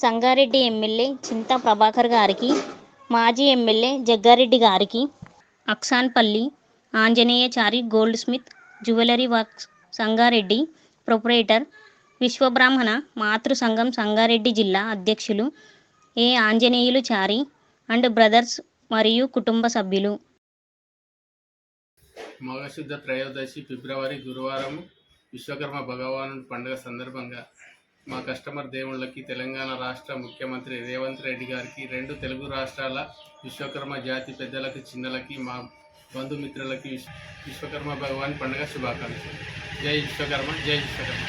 Sangareddy MLA Chinta Prabhakar గారికి మాజీ MLA Jaggareddy గారికి Aksanpalli Anjaneyachari goldsmith jewellery works Sangareddy proprietor Vishwabrahmana మాతృ సంఘం సంగారెడ్డి జిల్లా అధ్యక్షులు A Anjaneyulu Chari and brothers మరియు కుటుంబ సభ్యులు. మగశుద్ధ త్రయోదశి ఫిబ్రవరి గురువారం విశ్వకర్మ భగవాను పండుగ సందర్భంగా మా కస్టమర్ దేవుళ్ళకి తెలంగాణ రాష్ట్ర ముఖ్యమంత్రి రేవంత్ రెడ్డి గారికి రెండు తెలుగు రాష్ట్రాల విశ్వకర్మ జాతి పెద్దలకి చిన్నలకి మా బంధుమిత్రులకి విశ్వకర్మ భగవాన్ పండుగ శుభాకాంక్షలు. జై విశ్వకర్మ జై విశ్వకర్మ.